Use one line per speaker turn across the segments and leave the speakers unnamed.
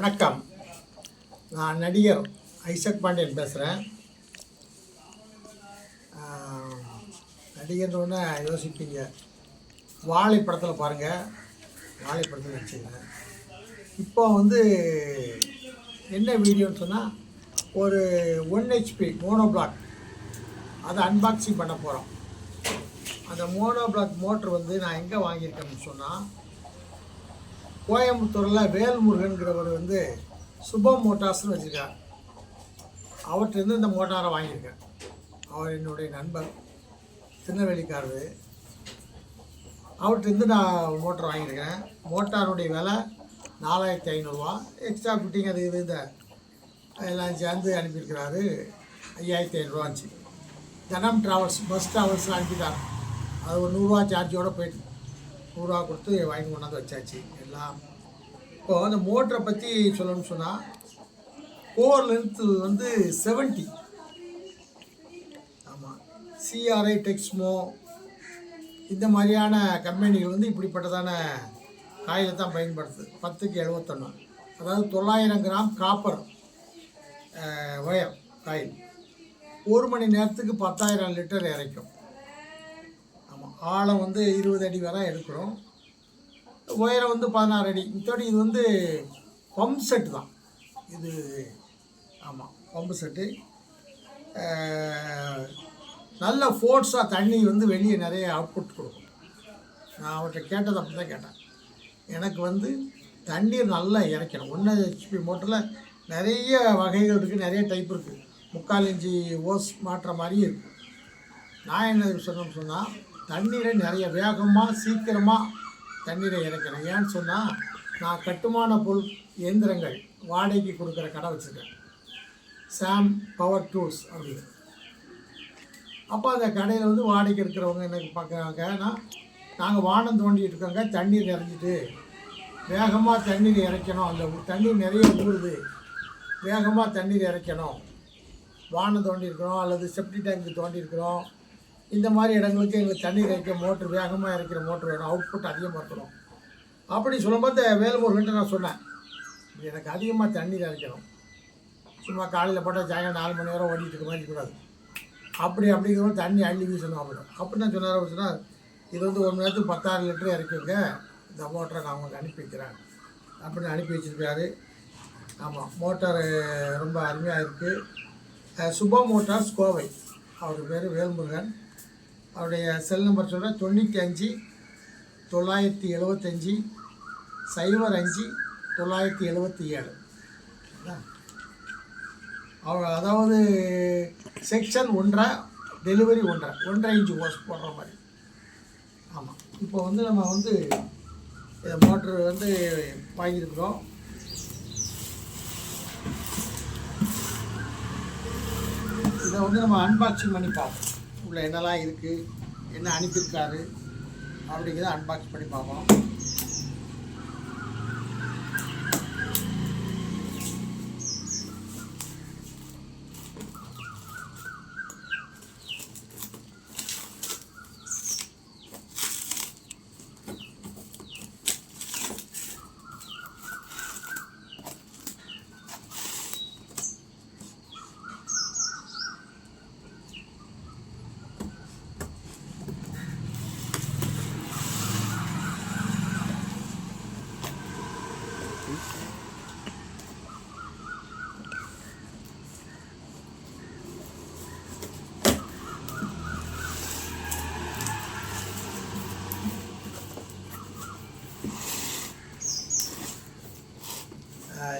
வணக்கம். நான் நடிகர் ஐசக் பாண்டியன் பேசுகிறேன் நடிகர்னு யோசிப்பீங்க. வாழை படத்தில் பாருங்கள் வாழை படத்தில் வச்சுங்க இப்போ வந்து என்ன வீடியோன்னு சொன்னால் ஒரு ஒன் ஹெச்பி மோனோ பிளாக் அதை அன்பாக்சிங் பண்ண போகிறோம் அந்த மோனோ பிளாக் மோட்ரு வந்து நான் எங்கே வாங்கியிருக்கேன்னு சொன்னால் கோயம்புத்தூரில் வேல்முருகன்கிறவர் வந்து சுபம் மோட்டார்ஸ்னு வச்சுருக்கார். அவர்கிட்டருந்து இந்த மோட்டாரை வாங்கியிருக்கேன். அவர் என்னுடைய நண்பர் திருநெல்வேலிக்காரரு. அவர்கிட்டருந்து நான் மோட்டார் வாங்கியிருக்கேன். மோட்டாருடைய விலை நாலாயிரத்தி ஐநூறுரூவா எக்ஸ்ட்ரா ஃபிட்டிங் அது இது இந்த எல்லாம் சேர்ந்து அனுப்பியிருக்கிறாரு. ஐயாயிரத்தி ஐநூறுரூவாச்சு தனம் ட்ராவல்ஸ் பஸ் ட்ராவல்ஸில் அனுப்பிட்டார். அது ஒரு நூறுரூவா சார்ஜோடு போயிட்டு நூறுரூவா கொடுத்து வாங்கி கொண்டாந்து வச்சாச்சு. எல்லாம். இப்போ அந்த மோட்டரை பற்றி சொல்லணும்னு சொன்னால் கோர் லென்த்து வந்து செவன்ட்டி ஆமாம் சிஆர்ஐ டெக்ஸ்மோ இந்த மாதிரியான கம்பெனிகள் வந்து இப்படிப்பட்டதான காயில் தான் பயன்படுத்துது. பத்துக்கு எழுபத்தொன்று அதாவது தொள்ளாயிரம் கிராம் காப்பர் ஒயர் காயில். ஒரு மணி நேரத்துக்கு பத்தாயிரம் லிட்டர் இறைக்கும். ஆழம் வந்து இருபது அடி வரை எடுக்கிறோம். உயரம் வந்து பதினாறு அடி. மித்தபடி இது வந்து பம்ப் செட்டு தான். இது ஆமாம் பம்பு செட்டு நல்ல ஃபோர்ஸாக தண்ணி வந்து வெளியே நிறைய அவுட்புட் கொடுக்கும். நான் அவர்கிட்ட கேட்டதை அப்படி தான் கேட்டேன். எனக்கு வந்து தண்ணீர் நல்லா இறைக்கணும். ஒன்று ஹெச்பி மோட்டரில் நிறைய வகைகள் இருக்குது நிறைய டைப் இருக்குது முக்கால் இஞ்சி ஓஸ் மாட்டுற மாதிரியும் இருக்குது நான் என்ன சொன்னோம்னு சொன்னால் தண்ணீரை நிறைய வேகமாக சீக்கிரமாக தண்ணீரை இறைக்கணும். ஏன்னு சொன்னால் நான் கட்டுமான பொருள் இயந்திரங்கள் வாடகைக்கு கொடுக்குற கடை வச்சுருக்கேன். சாம் பவர் டூல்ஸ் அப்படின்னு. அப்போ அந்த கடையில் வந்து வாடகைக்கு இருக்கிறவங்க எனக்கு பார்க்குறாங்கன்னா நாங்கள் வானம் தோண்டிகிட்டு இருக்கோங்க தண்ணீர் நிறைஞ்சிட்டு. வேகமாக தண்ணீர் இறைக்கணும். அந்த தண்ணீர் நிறைய ஊறுது வேகமாக தண்ணீர் இறைக்கணும். வானம் தோண்டியிருக்கிறோம் அல்லது செப்டி டேங்க் தோண்டியிருக்கிறோம். இந்த மாதிரி இடங்களுக்கு எங்களுக்கு தண்ணீர் இறைக்க மோட்ரு வேகமாக இறைக்கிற மோட்ரு வேணும். அவுட்புட் அதிகமாக இருக்கணும். அப்படி சொல்லும்போது வேலுமூர்கிட்ட நான் சொன்னேன். எனக்கு அதிகமாக தண்ணி இறைக்கணும். சும்மா காலையில் போட்டால் சாயங்காலம் நாலு மணி நேரம் ஓடிட்டு இருக்க மாதிரி கூடாது அப்படி அப்படிங்கிறவங்க தண்ணி அள்ளி வீசணும் அப்படின்னு. அப்படி நான் சொன்னார் அவர் சொன்னார். இது வந்து ஒரு மணி நேரத்துக்கு பத்தாறு லிட்டர் இறக்குங்க. இந்த மோட்டரை நான் உங்களுக்கு அனுப்பி வைக்கிறேன். அப்படின்னு அனுப்பி வச்சுருக்காரு. ஆமாம் மோட்டார் ரொம்ப அருமையாக இருக்குது சுபா மோட்டார்ஸ் கோவை. அவர் பேர் வேல்முருகன். அவருடைய செல் நம்பர் சொல்கிறேன் தொண்ணூற்றி அஞ்சு தொள்ளாயிரத்தி எழுபத்தஞ்சி சைபர் அஞ்சு தொள்ளாயிரத்தி எழுபத்தி ஏழு. அவர் அதாவது செக்ஷன் ஒன்றரை டெலிவரி ஒன்றரை. ஒன்றரை இன்ச்சு ஓஸ் போடுற மாதிரி. ஆமாம் இப்போ வந்து நம்ம வந்து இந்த மோட்ரு வந்து வாங்கியிருக்கிறோம். இதை வந்து நம்ம அன்பாக்சிங் பண்ணி பார்ப்போம். உள்ள என்னெல்லாம் இருக்குது என்ன அனுப்பியிருக்காரு அப்படிங்கிறத அன்பாக்ஸ் பண்ணி பார்ப்போம்.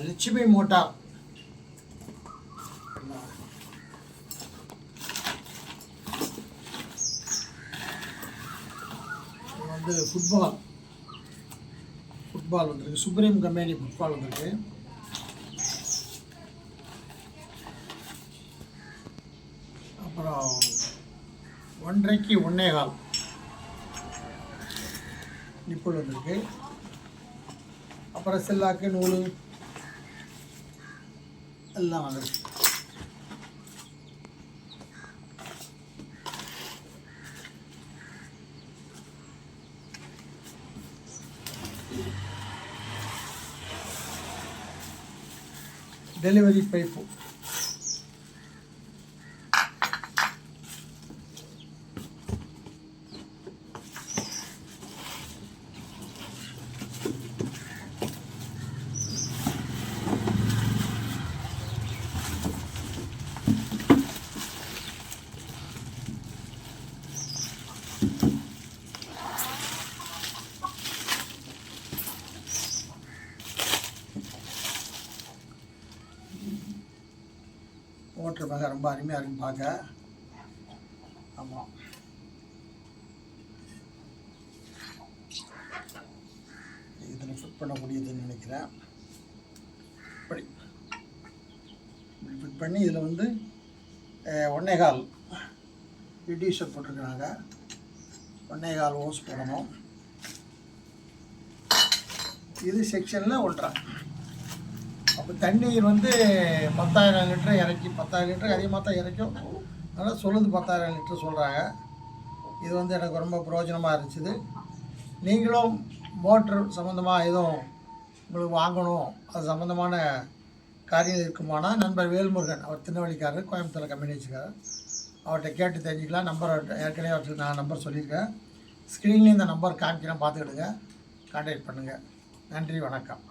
லட்சுமி மோட்டார் வந்து ஃபுட்பால் ஃபுட்பால் வந்திருக்கு. சுப்ரீம் கம்பெனி ஃபுட்பால் வந்திருக்கு. அப்புறம் ஒன்றைக்கு ஒன்னே கால். நிப்புள் வந்திருக்கு அப்புறம் செல்லாக்கு நூல். எல்லாம் வந்துருக்கு டெலிவரி பைப்பு போட்டிருப்பாங்க. ரொம்ப அருமையாக இருக்கும் பார்க்க ஆமாம் இதில் ஃபிட் பண்ண முடியுதுன்னு நினைக்கிறேன். இப்படி. இப்படி ஃபிட் பண்ணி இதில் வந்து ஒன்னேகால் கால். ரிடியூசர் போட்டிருக்கிறாங்க. ஒன்னேகால் கால் ஓஸ் போடணும். இது செக்ஷனில் ஒன்றரை. அப்போ தண்ணீர் வந்து பத்தாயிரம் லிட்டர் இறக்கி பத்தாயிரம் லிட்டர் அதிகமாக தான் இறக்கும். அதனால் சொல்லுது பத்தாயிரம் லிட்டர் சொல்கிறாங்க இது வந்து எனக்கு ரொம்ப பிரயோஜனமாக இருந்துச்சு. நீங்களும் மோட்ரு சம்மந்தமாக எதுவும் உங்களுக்கு வாங்கணும். அது சம்மந்தமான காரியம் இருக்குமானா நண்பர் வேல்முருகன் அவர் திருநெல்வேலிக்காரர் கோயம்புத்தூர் கம்பெனி வச்சுக்காரர் அவர்கிட்ட கேட்டு தெரிஞ்சுக்கலாம். நம்பர் ஏற்கனவே அவர்கிட்ட நான் நம்பர் சொல்லியிருக்கேன். ஸ்க்ரீன்லேயும் இந்த நம்பர் காமிக்கிறேன். பார்த்துக்கிடுங்க. கான்டாக்ட் பண்ணுங்கள் நன்றி வணக்கம்.